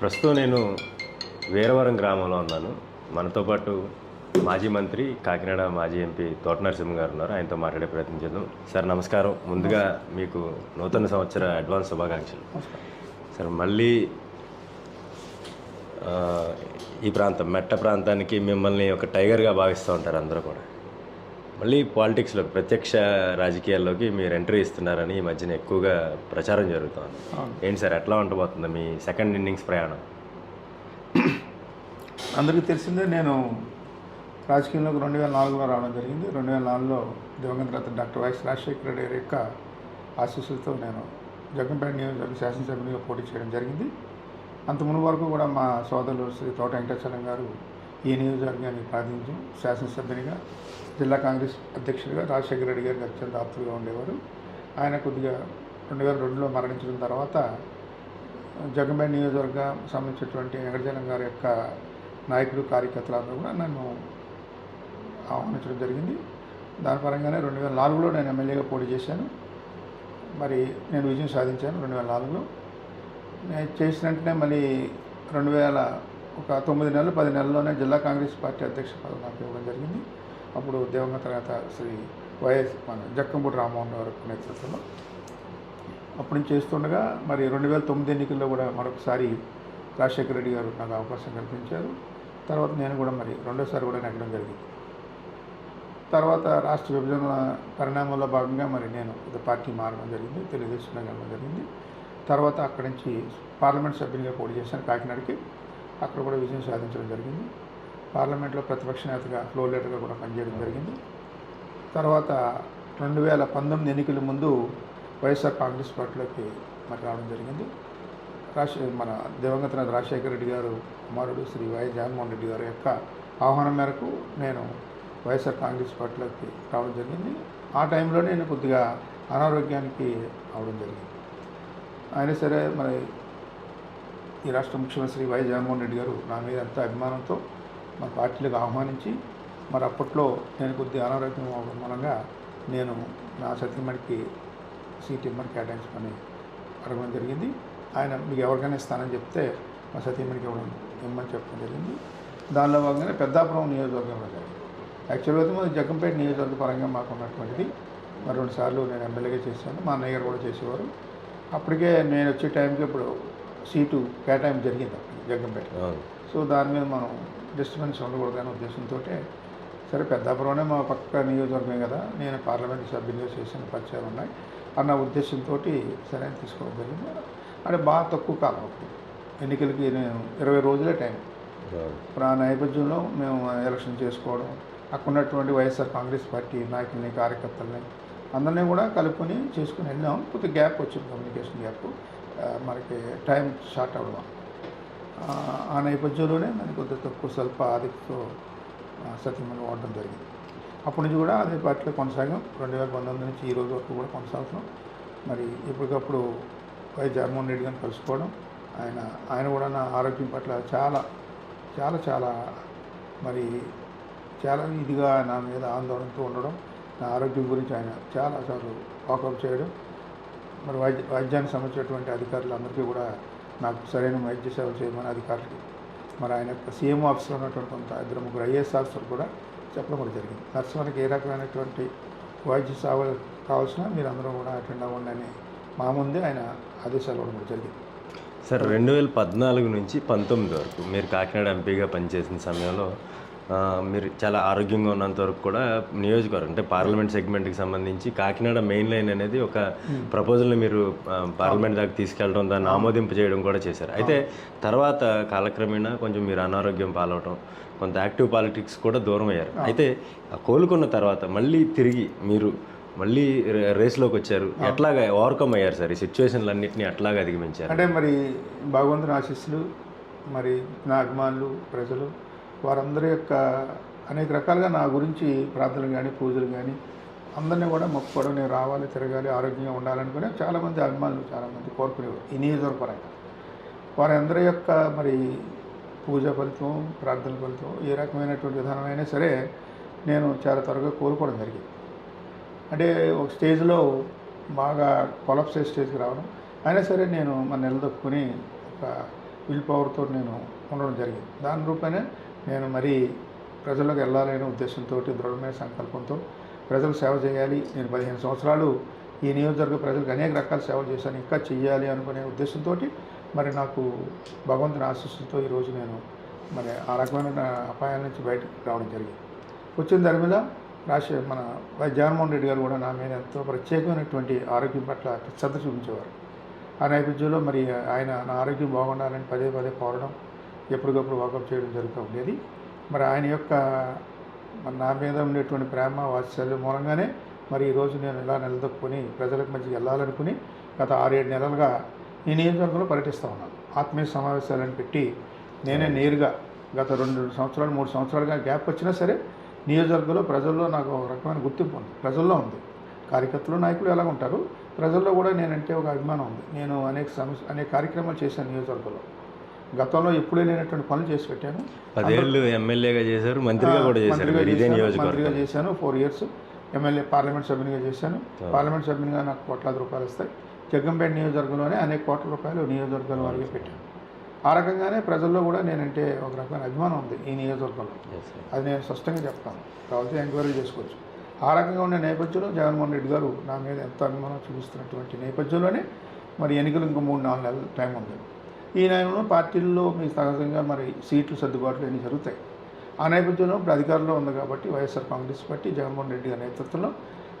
ప్రస్తుతం నేను వీరవరం గ్రామంలో ఉన్నాను. మనతో పాటు మాజీ మంత్రి కాకినాడ మాజీ ఎంపీ తోట నరసింహ గారు ఉన్నారు. ఆయనతో మాట్లాడే ప్రయత్నం చేద్దాం. సార్ నమస్కారం. ముందుగా మీకు నూతన సంవత్సర అడ్వాన్స్ శుభాకాంక్షలు. సార్ మళ్ళీ ఈ ప్రాంతం మెట్ట ప్రాంతానికి మిమ్మల్ని ఒక టైగర్గా భావిస్తూ ఉంటారు అందరూ కూడా. మళ్ళీ పాలిటిక్స్లో ప్రత్యక్ష రాజకీయాల్లోకి మీరు ఎంట్రీ ఇస్తున్నారని ఈ మధ్యన ఎక్కువగా ప్రచారం జరుగుతోంది. ఏంటి సార్ ఎట్లా ఉండబోతుంది మీ సెకండ్ ఇన్నింగ్స్ ప్రయాణం? అందరికీ తెలిసిందే నేను రాజకీయంలోకి రెండు వేల నాలుగులో రావడం జరిగింది. రెండు వేల నాలుగులో దివంగత రత్న డాక్టర్ వైఎస్ రాజశేఖర రెడ్డి గారి యొక్క ఆశీస్సులతో నేను జగన్పేట నియోజకవర్గ శాసనసభ్యునిగా పోటీ చేయడం జరిగింది. అంత మునుపు వరకు కూడా మా సోదరులు శ్రీ తోట వెంకటాచలం గారు ఈ నియోజకవర్గాన్ని ప్రాతినిధ్యం శాసనసభ్యునిగా జిల్లా కాంగ్రెస్ అధ్యక్షుడిగా రాజశేఖర రెడ్డి గారికి అత్యంత ఆప్తులుగా ఉండేవారు. ఆయన కొద్దిగా రెండు వేల రెండులో మరణించిన తర్వాత జగన్బాయి నియోజకవర్గం సంబంధించినటువంటి వెంకటజనం గారి యొక్క నాయకుడు కార్యకర్తలందరూ కూడా నన్ను ఆహ్వానించడం జరిగింది. దాని పరంగానే రెండు వేల నాలుగులో నేను ఎమ్మెల్యేగా పోటీ చేశాను. మరి నేను విజయం సాధించాను రెండు వేల నాలుగులో. నేను చేసిన వెంటనే మళ్ళీ రెండు వేల ఒక తొమ్మిది నెలలు పది నెలల్లోనే జిల్లా కాంగ్రెస్ పార్టీ అధ్యక్ష పదవి నాకు ఇవ్వడం జరిగింది. అప్పుడు దివంగత నేత శ్రీ వైఎస్ మన జక్కంపూడి రామ్మోహన్ గారి నేతృత్వంలో. అప్పుడు నుంచి చేస్తుండగా మరి రెండు వేల తొమ్మిది ఎన్నికల్లో కూడా మరొకసారి రాజశేఖర రెడ్డి గారు నాకు అవకాశం కల్పించారు. తర్వాత నేను కూడా మరి రెండోసారి కూడా నెగ్గడం జరిగింది. తర్వాత రాష్ట్ర విభజన పరిణామంలో భాగంగా మరి నేను ఇది పార్టీ మారడం జరిగింది తెలుగుదేశంలో వెళ్ళడం జరిగింది. తర్వాత అక్కడి నుంచి పార్లమెంట్ సభ్యునిగా పోటీ చేశాను కాకినాడకి. అక్కడ కూడా విజయం సాధించడం జరిగింది. పార్లమెంట్లో ప్రతిపక్ష నేతగా ఫ్లోర్ లీడర్గా కూడా పనిచేయడం జరిగింది. తర్వాత రెండు వేల పంతొమ్మిది ఎన్నికల ముందు వైఎస్ఆర్ కాంగ్రెస్ పార్టీలోకి మరి రావడం జరిగింది. రాజశే మన దివంగత రాజశేఖర రెడ్డి గారు కుమారుడు శ్రీ వైఎస్ జగన్మోహన్ రెడ్డి గారి యొక్క ఆహ్వానం మేరకు నేను వైఎస్ఆర్ కాంగ్రెస్ పార్టీలోకి రావడం జరిగింది. ఆ టైంలో నేను కొద్దిగా అనారోగ్యానికి అవడం జరిగింది. అయినా సరే మరి ఈ రాష్ట్ర ముఖ్యమంత్రి శ్రీ జగన్మోహన్ రెడ్డి గారు నా మీద ఎంతో అభిమానంతో మా పార్టీలకు ఆహ్వానించి మరి అప్పట్లో నేను కొద్ది అనారోగ్యం మూలంగా నేను నా సతీమణికి సీట్ ఇమ్మని కేటాయించమని అడగడం జరిగింది. ఆయన మీకు ఎవరికైనా ఇస్తానని చెప్తే మా సతీమణికి ఇవ్వడం ఇమ్మని చెప్పడం జరిగింది. దానిలో భాగంగానే పెద్దాపురం నియోజకవర్గంలో జరిగింది. యాక్చువల్గా అయితే మాది జగ్గంపేట నియోజకవర్గ పరంగా మాకు ఉన్నటువంటిది. మరి రెండు సార్లు నేను ఎమ్మెల్యేగా చేశాను. మా అన్నయ్య గారు కూడా చేసేవారు. అప్పటికే నేను వచ్చే టైంకి ఇప్పుడు సీటు కేటాయింపు జరిగింది జగ్గంపేట. సో దాని మీద మనం డిస్టర్బెన్స్ ఉండకూడదనే ఉద్దేశంతో సరే పెద్దాపురమే మా పక్క నియోజకవర్గమే కదా నేను పార్లమెంట్ సభ్యునిగా చేసిన పరిచయాలు ఉన్నాయి అన్న ఉద్దేశంతో సరే తీసుకోవడం జరిగింది. అంటే బాగా తక్కువ కాలం అప్పుడు. ఎన్నికలకి నేను ఇరవై రోజులే టైం. ఇప్పుడు ఆ నేపథ్యంలో మేము ఎలక్షన్ చేసుకోవడం అక్కడ ఉన్నటువంటి వైఎస్ఆర్ కాంగ్రెస్ పార్టీ నాయకుల్ని కార్యకర్తల్ని అందరినీ కూడా కలుపుకొని చేసుకుని వెళ్ళాం. కొద్దిగా గ్యాప్ వచ్చింది కమ్యూనికేషన్ గ్యాప్. మనకి టైం షార్ట్ అవ్వడం. ఆ, నేపథ్యంలోనే నేను కొద్దిగా తక్కువ స్వల్ప ఆధిక్యతో సత్యమని వాడడం జరిగింది. అప్పటి నుంచి కూడా అదే పార్టీలో కొనసాగాం. రెండు వేల పంతొమ్మిది నుంచి ఈ రోజు వరకు కూడా కొనసాగుతాం మరి ఎప్పటికప్పుడు వై జగన్మోహన్ రెడ్డి గారిని కలుసుకోవడం ఆయన ఆయన కూడా నా ఆరోగ్యం పట్ల చాలా చాలా చాలా మరి చాలా ఇదిగా నా మీద ఆందోళనతో ఉండడం నా ఆరోగ్యం గురించి ఆయన చాలా సార్లు వాకప్ చేయడం మరి వైద్య వైద్యానికి సంబంధించినటువంటి అధికారులందరికీ కూడా నాకు సరైన వైద్య సేవలు చేయమని అధికారులకి మరి ఆయన సీఎం ఆఫీసర్ ఉన్నటువంటి కొంత ఇద్దరు ముగ్గురు ఐఏఎస్ ఆఫీసర్ కూడా చెప్పడం కూడా జరిగింది. నర్సులకు ఏ రకమైనటువంటి వైద్య సేవలు కావాల్సిన మీరు అందరూ కూడా అటెండ్ అవ్వండి అని మా ముందే ఆయన ఆదేశాలు ఇవ్వడం కూడా జరిగింది. సార్ రెండు వేల పద్నాలుగు నుంచి పంతొమ్మిది వరకు మీరు కాకినాడ ఎంపీగా పనిచేసిన సమయంలో మీరు చాలా ఆరోగ్యంగా ఉన్నంత వరకు కూడా నియోజకవర్గం అంటే పార్లమెంట్ సెగ్మెంట్కి సంబంధించి కాకినాడ మెయిన్ లైన్ అనేది ఒక ప్రపోజల్ని మీరు పార్లమెంట్ దాకా తీసుకెళ్ళడం దాన్ని ఆమోదింప చేయడం కూడా చేశారు. అయితే తర్వాత కాలక్రమేణా కొంచెం మీరు అనారోగ్యం పాలవటం కొంత యాక్టివ్ పాలిటిక్స్ కూడా దూరం అయ్యారు. అయితే కోలుకున్న తర్వాత మళ్ళీ తిరిగి మీరు మళ్ళీ రేస్లోకి వచ్చారు. ఎట్లాగా ఓవర్కమ్ అయ్యారు సార్? ఈ సిచ్యువేషన్లన్నింటినీ ఎట్లాగా అధిగమించారు? అంటే మరి భగవంతుని ఆశీస్సులు మరి నా అభిమానులు ప్రజలు వారందరి యొక్క అనేక రకాలుగా నా గురించి ప్రార్థనలు కానీ పూజలు కానీ అందరినీ కూడా మొక్కుకోవడం నేను రావాలి తిరగాలి ఆరోగ్యంగా ఉండాలనుకునే చాలామంది అభిమానులు చాలామంది కోరుకునేవారు ఈ నియోజకవర్గపరంగా. వారందరి యొక్క మరి పూజ ఫలితం ప్రార్థన ఫలితం ఏ రకమైనటువంటి విధానం అయినా సరే నేను చాలా త్వరగా కోలుకోవడం జరిగింది. అంటే ఒక స్టేజ్లో బాగా కొలప్స్ స్టేజ్కి రావడం అయినా సరే నేను మన నిలదొక్కుని ఒక విల్ పవర్తో నేను ఉండడం జరిగింది. దాని రూపేనే నేను మరీ ప్రజల్లోకి వెళ్ళాలనే ఉద్దేశంతో దృఢమైన సంకల్పంతో ప్రజలు సేవ చేయాలి. నేను పదిహేను సంవత్సరాలు ఈ నియోజకవర్గ ప్రజలకు అనేక రకాల సేవలు చేశాను. ఇంకా చెయ్యాలి అనుకునే ఉద్దేశంతో మరి నాకు భగవంతుని ఆశీస్సులతో ఈరోజు నేను మరి ఆ రకమైన అపాయాల నుంచి బయటకు రావడం జరిగింది. వచ్చిన తర్వాత రాష్ట్ర మన వై జగన్మోహన్ రెడ్డి గారు కూడా నా మీద ఎంతో ప్రత్యేకమైనటువంటి ఆరోగ్యం పట్ల శ్రద్ధ చూపించేవారు. ఆ నేపథ్యంలో మరి ఆయన నా ఆరోగ్యం బాగుండాలని పదే పదే కోరడం ఎప్పటికప్పుడు వాకప్ చేయడం జరుగుతూ ఉండేది. మరి ఆయన యొక్క మరి నా మీద ఉండేటువంటి ప్రేమ వాత్సల్యం మూలంగానే మరి ఈరోజు నేను ఇలా నిలదొక్కుని ప్రజలకు మంచిగా వెళ్ళాలనుకుని గత ఆరేడు నెలలుగా ఈ నియోజకవర్గంలో పర్యటిస్తూ ఉన్నాను. ఆత్మీయ సమావేశాలను పెట్టి నేనే నేరుగా గత రెండు సంవత్సరాలు మూడు సంవత్సరాలుగా గ్యాప్ వచ్చినా సరే నియోజకవర్గంలో ప్రజల్లో నాకు ఒక రకమైన గుర్తింపు ఉంది. ప్రజల్లో ఉంది. కార్యకర్తలు నాయకులు ఎలా ఉంటారు ప్రజల్లో కూడా నేనంటే ఒక అభిమానం ఉంది. నేను అనేక సమస్య అనేక కార్యక్రమాలు చేశాను నియోజకవర్గంలో. గతంలో ఎప్పుడే లేనటువంటి పనులు చేసి పెట్టాను. పదేళ్ళు ఎమ్మెల్యేగా చేశారు మంత్రిగా కూడా చేశాను, మంత్రిగా చేశాను ఫోర్ ఇయర్స్ ఎమ్మెల్యే పార్లమెంట్ సభ్యునిగా చేశాను. పార్లమెంట్ సభ్యునిగా నాకు కోట్లాది రూపాయలు వస్తాయి. జగ్గంపేట నియోజకవర్గంలోనే అనేక కోట్ల రూపాయలు నియోజకవర్గాల వారికి పెట్టాను. ఆ రకంగానే ప్రజల్లో కూడా నేనంటే ఒక రకమైన అభిమానం ఉంది ఈ నియోజకవర్గంలో. అది నేను స్పష్టంగా చెప్తాను. కావాల్సి ఎంక్వైరీ చేసుకోవచ్చు. ఆ రకంగా ఉండే నేపథ్యంలో జగన్మోహన్ రెడ్డి గారు నా మీద ఎంతో అభిమానం చూపిస్తున్నటువంటి నేపథ్యంలోనే మరి ఎన్నికలు ఇంకో మూడు నాలుగు నెలల టైం ఉంది. ఈ నయంలో పార్టీల్లో మీ సహజంగా మరి సీట్లు సర్దుబాట్లు అన్నీ జరుగుతాయి? ఆ నేపథ్యంలో ఇప్పుడు అధికారంలో ఉంది కాబట్టి వైఎస్ఆర్ కాంగ్రెస్ పార్టీ జగన్మోహన్ రెడ్డి గారి నేతృత్వంలో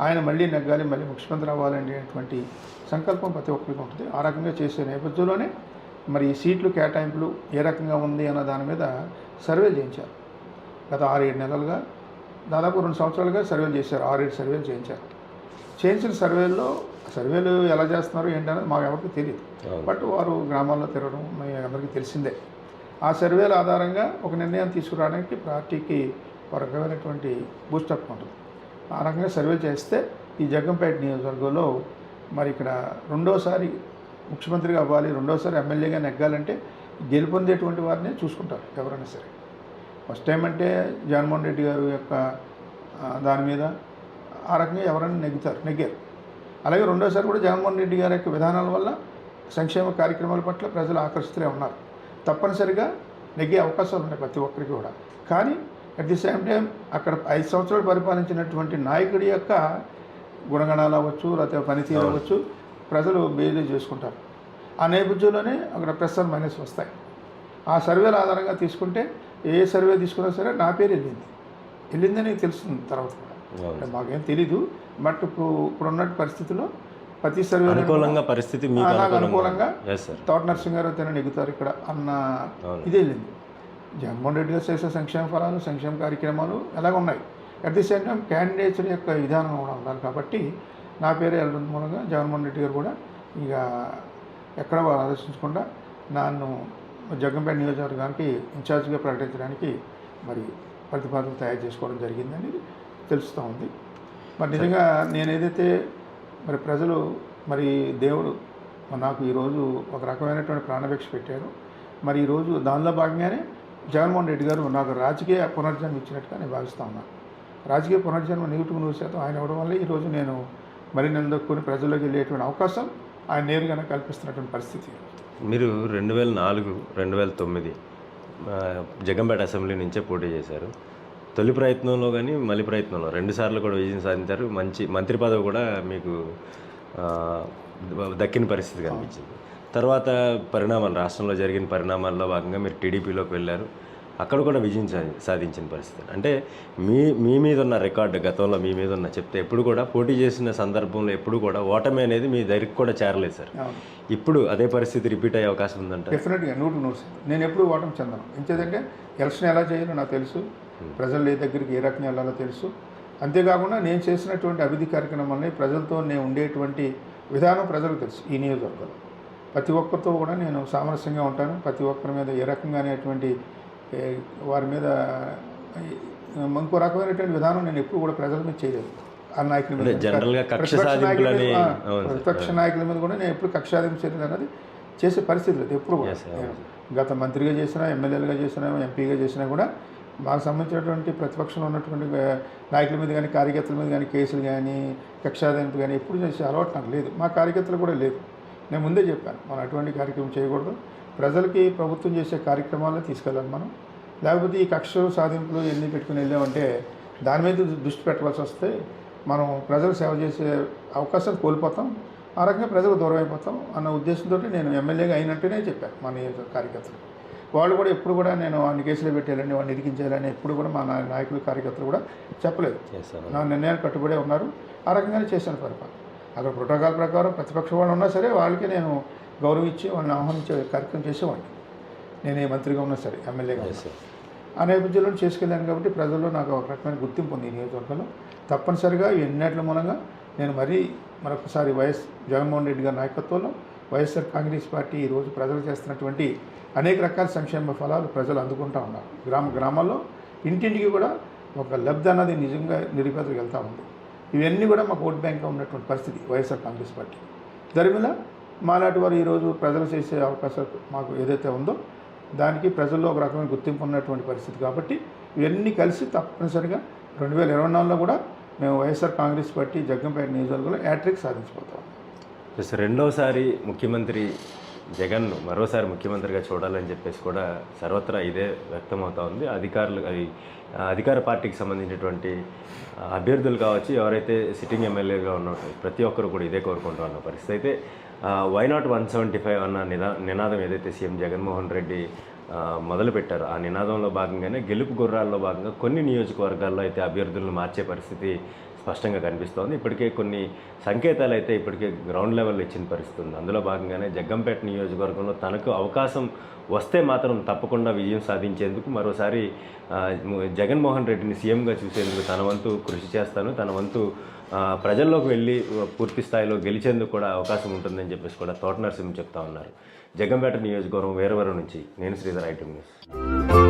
ఆయన మళ్ళీ నెగ్గాలి మళ్ళీ ముఖ్యమంత్రి అవ్వాలనేటువంటి సంకల్పం ప్రతి ఒక్కరికి ఉంటుంది. ఆ రకంగా చేసే నేపథ్యంలోనే మరి ఈ సీట్లు కేటాయింపులు ఏ రకంగా ఉంది అన్న దాని మీద సర్వే చేయించారు. గత ఆరేడు నెలలుగా దాదాపు రెండు సంవత్సరాలుగా సర్వేలు చేశారు. ఆరేడు సర్వేలు చేయించారు. చేయించిన సర్వేల్లో సర్వేలు ఎలా చేస్తున్నారో ఏంటనేది మాకు ఎవరికి తెలియదు. బట్ వారు గ్రామాల్లో తిరగడం మీ అందరికీ తెలిసిందే. ఆ సర్వేల ఆధారంగా ఒక నిర్ణయం తీసుకురావడానికి పార్టీకి ఒక రకమైనటువంటి బూస్టప్ ఉంటుంది. ఆ రకంగా సర్వే చేస్తే ఈ జగ్గంపేట నియోజకవర్గంలో మరి ఇక్కడ రెండోసారి ముఖ్యమంత్రిగా అవ్వాలి రెండోసారి ఎమ్మెల్యేగా నెగ్గాలంటే గెలుపొందేటువంటి వారిని చూసుకుంటారు ఎవరైనా సరే. ఫస్ట్ టైం అంటే జగన్మోహన్ రెడ్డి గారు యొక్క దాని మీద ఆ రకంగా ఎవరైనా నెగ్గుతారు నెగ్గారు. అలాగే రెండోసారి కూడా జగన్మోహన్ రెడ్డి గారి యొక్క విధానాల వల్ల సంక్షేమ కార్యక్రమాల పట్ల ప్రజలు ఆకర్షితులే ఉన్నారు. తప్పనిసరిగా నెగ్గే అవకాశాలు ఉన్నాయి ప్రతి ఒక్కరికి కూడా. కానీ అట్ ది సేమ్ టైం అక్కడ ఐదు సంవత్సరాలు పరిపాలించినటువంటి నాయకుడి యొక్క గుణగణాలు అవ్వచ్చు లేకపోతే పనితీరు అవ్వచ్చు ప్రజలు బేరీ చేసుకుంటారు. ఆ నేపథ్యంలోనే అక్కడ ప్లస్ అండ్ మైనస్ వస్తాయి. ఆ సర్వేల ఆధారంగా తీసుకుంటే ఏ సర్వే తీసుకున్నా సరే నా పేరు వెళ్ళింది. వెళ్ళిందని తెలుస్తుంది తర్వాత. అంటే మాకేం తెలీదు. బట్ ఇప్పుడు ఇప్పుడు ఉన్న పరిస్థితుల్లో ప్రతి సర్వే అనుకూలంగా పరిస్థితి నాకు అనుకూలంగా తోట నరసింహ గారు తన నెగ్గుతారు ఇక్కడ అన్న. ఇది వెళ్ళింది జగన్మోహన్ రెడ్డి గారు చేసే సంక్షేమ ఫలాలు సంక్షేమ కార్యక్రమాలు ఎలాగ ఉన్నాయి? At the same time candidates యొక్క విధానం కూడా ఉండాలి కాబట్టి నా పేరు వెళ్ళడం మూలంగా జగన్మోహన్ రెడ్డి గారు కూడా ఇక ఎక్కడ వాళ్ళు ఆలోచించకుండా నన్ను జగ్గంపేట నియోజకవర్గానికి ఇన్ఛార్జ్గా ప్రకటించడానికి మరి ప్రతిపాదన తయారు చేసుకోవడం జరిగిందని తెలుస్తూ ఉంది. మరి నిజంగా నేను ఏదైతే మరి ప్రజలు మరి దేవుడు నాకు ఈరోజు ఒక రకమైనటువంటి ప్రాణభిక్ష పెట్టారు. మరి ఈరోజు దానిలో భాగంగానే జగన్మోహన్ రెడ్డి గారు నాకు రాజకీయ పునర్జన్మ ఇచ్చినట్టుగా నేను భావిస్తా ఉన్నాను రాజకీయ పునర్జన్మ నెగిటివ్ నూరు శాతం ఆయన ఇవ్వడం వల్ల ఈరోజు నేను మరి నిలదొక్కుని ప్రజల్లోకి వెళ్ళేటువంటి అవకాశం ఆయన నేరుగానే కల్పిస్తున్నటువంటి పరిస్థితి. మీరు రెండు వేల నాలుగు రెండు వేల తొమ్మిది జగంపేట అసెంబ్లీ నుంచే పోటీ చేశారు. తొలి ప్రయత్నంలో కానీ మళ్ళీ ప్రయత్నంలో. రెండుసార్లు కూడా విజయం సాధించారు. మంచి మంత్రి పదవి కూడా మీకు దక్కిన పరిస్థితి కనిపించింది. తర్వాత పరిణామాలు రాష్ట్రంలో జరిగిన పరిణామాల్లో భాగంగా మీరు టీడీపీలోకి వెళ్ళారు. అక్కడ కూడా విజయం సాధి- సాధించిన పరిస్థితి. అంటే మీ మీ మీద ఉన్న రికార్డు గతంలో మీ మీద ఉన్న చెప్తే ఎప్పుడు కూడా పోటీ చేసిన సందర్భంలో ఎప్పుడు కూడా ఓటమి అనేది మీ దగ్గరికి కూడా చేరలేదు సార్. ఇప్పుడు అదే పరిస్థితి రిపీట్ అయ్యే అవకాశం ఉందంట డెఫినెట్గా నూటు నూరు నేను ఎప్పుడు ఓటమి చెందను. ఎంచేదంటే ఎలక్షన్ ఎలా చేయాలో నాకు తెలుసు. ప్రజలు ఏ దగ్గరికి ఏ రకంగా వెళ్ళాలో తెలుసు. అంతేకాకుండా నేను చేసినటువంటి అభివృద్ధి కార్యక్రమాలని ప్రజలతో నేను ఉండేటువంటి విధానం ప్రజలకు తెలుసు ఈ నియోజకవర్గంలో. ప్రతి ఒక్కరితో కూడా నేను సామరస్యంగా ఉంటాను. ప్రతి ఒక్కరి మీద ఏ రకంగా అనేటువంటి వారి మీద ఇంకో రకమైనటువంటి విధానం నేను ఎప్పుడు కూడా ప్రజల మీద చేయలేదు. ఆ నాయకుల మీద ప్రతిపక్ష నాయకుల మీద, కూడా నేను ఎప్పుడు కక్షాదింపు చర్యలు అనేది చేసే పరిస్థితి లేదు ఎప్పుడు కూడా. గత మంత్రిగా చేసినా ఎమ్మెల్యేలుగా చేసినా ఎంపీగా చేసినా కూడా మాకు సంబంధించినటువంటి ప్రతిపక్షంలో ఉన్నటువంటి నాయకుల మీద కానీ కార్యకర్తల మీద కానీ కేసులు కానీ కక్షాదింపు కానీ ఎప్పుడు చేసే అలవాటు నాకు లేదు. మా కార్యకర్తలు కూడా లేదు. నేను ముందే చెప్పాను మనం అటువంటి కార్యక్రమం చేయకూడదు. ప్రజలకి ప్రభుత్వం చేసే కార్యక్రమాలను తీసుకెళ్ళాలి మనం. లేకపోతే ఈ కక్షలు సాధింపులు ఎన్ని పెట్టుకుని వెళ్ళామంటే దాని మీద దృష్టి పెట్టవలసి వస్తే మనం ప్రజలు సేవ చేసే అవకాశం కోల్పోతాం. ఆ రకంగా ప్రజలకు దూరం అయిపోతాం అన్న ఉద్దేశంతో నేను ఎమ్మెల్యేగా అయినట్టునే చెప్పాను మా నియోజక కార్యకర్తలు. వాళ్ళు కూడా ఎప్పుడు కూడా నేను వాడిని కేసులో పెట్టాలని వాడిని ఇరికించాలని ఎప్పుడు కూడా మా నాయకులు కార్యకర్తలు కూడా చెప్పలేదు. నా నిర్ణయాలు కట్టుబడే ఉన్నారు. ఆ రకంగానే చేశాను పరిపాలన అక్కడ ప్రోటోకాల్ ప్రకారం ప్రతిపక్ష వాళ్ళు ఉన్నా సరే వాళ్ళకి నేను గౌరవం ఇచ్చి వాళ్ళని ఆహ్వానించే కార్యక్రమం చేసేవాడిని. నేను ఏ మంత్రిగా ఉన్నా సరే ఎమ్మెల్యేగా ఉన్నా ఎస్ సార్. ఆ నేపథ్యంలో చేసుకెళ్ళాను కాబట్టి ప్రజల్లో నాకు ఒక రకమైన గుర్తింపు ఉంది ఈ నియోజకవర్గంలో. తప్పనిసరిగా ఈ ఎన్నిటి మూలంగా నేను మరీ మరొకసారి వైఎస్ జగన్మోహన్ రెడ్డి గారి నాయకత్వంలో వైఎస్ఆర్ కాంగ్రెస్ పార్టీ ఈరోజు ప్రజలు చేస్తున్నటువంటి అనేక రకాల సంక్షేమ ఫలాలు ప్రజలు అందుకుంటా ఉన్నారు. గ్రామ గ్రామాల్లో ఇంటింటికి కూడా ఒక లబ్ధి అన్నది నిజంగా నిరుపేదకు వెళ్తూ ఉంది. ఇవన్నీ కూడా మాకు ఓట్ బ్యాంక్గా ఉన్నటువంటి పరిస్థితి వైఎస్ఆర్ కాంగ్రెస్ పార్టీ. దరిమిల మాలాంటి వారు ఈరోజు ప్రజలు చేసే అవకాశం మాకు ఏదైతే ఉందో దానికి ప్రజల్లో ఒక రకమైన గుర్తింపు ఉన్నటువంటి పరిస్థితి కాబట్టి ఇవన్నీ కలిసి తప్పనిసరిగా రెండు వేల ఇరవై నాలుగులో కూడా మేము వైఎస్ఆర్ కాంగ్రెస్ పార్టీ జగ్గంపేట నియోజకవర్గంలో యాట్రిక్ సాధించిపోతాం ప్లస్ రెండవసారి ముఖ్యమంత్రి జగన్ మరోసారి ముఖ్యమంత్రిగా చూడాలని చెప్పేసి కూడా సర్వత్రా ఇదే వ్యక్తమవుతా ఉంది. అధికారులు అది అధికార పార్టీకి సంబంధించినటువంటి అభ్యర్థులు కావచ్చు ఎవరైతే సిట్టింగ్ ఎమ్మెల్యేగా ఉన్నట్టు ప్రతి ఒక్కరు కూడా ఇదే కోరుకుంటూ ఉన్న పరిస్థితి అయితే why not one seventy five అన్న నినా నినాదం ఏదైతే సీఎం జగన్మోహన్ రెడ్డి మొదలుపెట్టారు ఆ నినాదంలో భాగంగానే గెలుపు గుర్రాల్లో భాగంగా కొన్ని నియోజకవర్గాల్లో అయితే అభ్యర్థులను మార్చే పరిస్థితి స్పష్టంగా కనిపిస్తోంది. ఇప్పటికే కొన్ని సంకేతాలు అయితే ఇప్పటికే గ్రౌండ్ లెవెల్లో ఇచ్చిన పరిస్థితి ఉంది అందులో భాగంగానే జగ్గంపేట నియోజకవర్గంలో తనకు అవకాశం వస్తే మాత్రం తప్పకుండా విజయం సాధించేందుకు మరోసారి జగన్మోహన్ రెడ్డిని సీఎంగా చూసేందుకు తన వంతు కృషి చేస్తాను. తన వంతు ప్రజల్లోకి వెళ్ళి పూర్తి స్థాయిలో గెలిచేందుకు కూడా అవకాశం ఉంటుందని చెప్పేసి కూడా తోట నరసింహ చెప్తా ఉన్నారు. జగ్గంపేట నియోజకవర్గం వేరవరం నుంచి నేను శ్రీధర్ ఐటమ్ న్యూస్.